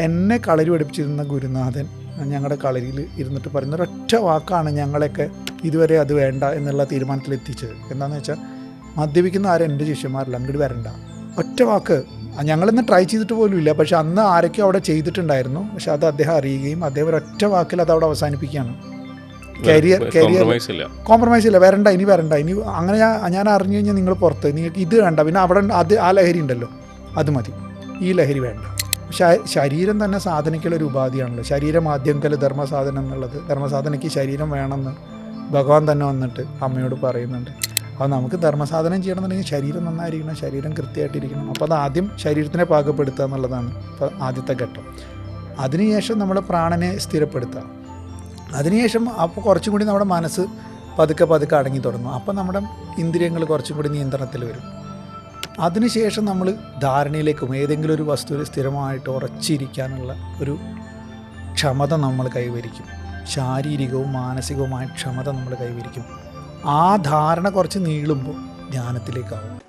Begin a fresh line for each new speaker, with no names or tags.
എന്നെ കളരി പഠിപ്പിച്ചിരുന്ന ഗുരുനാഥൻ ഞങ്ങളുടെ കളരിയിൽ ഇരുന്നിട്ട് പറയുന്ന ഒരൊറ്റ വാക്കാണ് ഞങ്ങളെയൊക്കെ ഇതുവരെ അത് വേണ്ട എന്നുള്ള തീരുമാനത്തിൽ എത്തിച്ചത് എന്താണെന്ന് വെച്ചാൽ മദ്യപിക്കുന്ന ആരും എന്റെ ശിഷ്യന്മാരല്ല അങ്ങോട്ട് വരണ്ട. ഒറ്റ വാക്ക്. ഞങ്ങളിന്ന് ട്രൈ ചെയ്തിട്ട് പോലും ഇല്ല. പക്ഷെ അന്ന് ആരൊക്കെ അവിടെ ചെയ്തിട്ടുണ്ടായിരുന്നു. പക്ഷെ അത് അദ്ദേഹം അറിയുകയും അദ്ദേഹം ഒരൊറ്റ വാക്കിൽ അത് അവിടെ അവസാനിപ്പിക്കുകയാണ് കരിയർ കരിയർ
കോംപ്രമൈസ് ഇല്ല.
വരണ്ട ഇനി വരണ്ട. ഇനി അങ്ങനെ ഞാൻ ഞാൻ അറിഞ്ഞു കഴിഞ്ഞാൽ നിങ്ങൾ പുറത്ത്. നിങ്ങൾക്ക് ഇത് വേണ്ട. പിന്നെ അവിടെ അത് ആ ലഹരി ഉണ്ടല്ലോ. അത് മതി. ഈ ലഹരി വേണ്ട. ശരീരം തന്നെ സാധനയ്ക്കുള്ള ഒരു ഉപാധിയാണല്ലോ. ശരീരം ആദ്യം കൽ ധർമ്മസാധനം എന്നുള്ളത്. ധർമ്മസാധനയ്ക്ക് ശരീരം വേണമെന്ന് ഭഗവാൻ തന്നെ വന്നിട്ട് അമ്മയോട് പറയുന്നുണ്ട്. അപ്പോൾ നമുക്ക് ധർമ്മസാധനം ചെയ്യണമെന്നുണ്ടെങ്കിൽ ശരീരം നന്നായിരിക്കണം ശരീരം കൃത്യമായിട്ടിരിക്കണം. അപ്പോൾ അത് ആദ്യം ശരീരത്തിനെ പാകപ്പെടുത്തുക എന്നുള്ളതാണ് ഇപ്പോൾ ആദ്യത്തെ ഘട്ടം. അതിനുശേഷം നമ്മൾ പ്രാണനെ സ്ഥിരപ്പെടുത്തുക. അതിനുശേഷം അപ്പോൾ കുറച്ചും കൂടി നമ്മുടെ മനസ്സ് പതുക്കെ പതുക്കെ അടങ്ങി തുടങ്ങും. അപ്പോൾ നമ്മുടെ ഇന്ദ്രിയങ്ങൾ കുറച്ചും കൂടി നിയന്ത്രണത്തിൽ വരും. അതിനുശേഷം നമ്മൾ ധാരണയിലേക്കും ഏതെങ്കിലും ഒരു വസ്തുവിൽ സ്ഥിരമായിട്ട് ഉറച്ചിരിക്കാനുള്ള ഒരു ക്ഷമത നമ്മൾ കൈവരിക്കും. ശാരീരികവും മാനസികവുമായ ക്ഷമത നമ്മൾ കൈവരിക്കും. ആ ധാരണ കുറച്ച് നീളുമ്പോൾ ധ്യാനത്തിലേക്കാവും.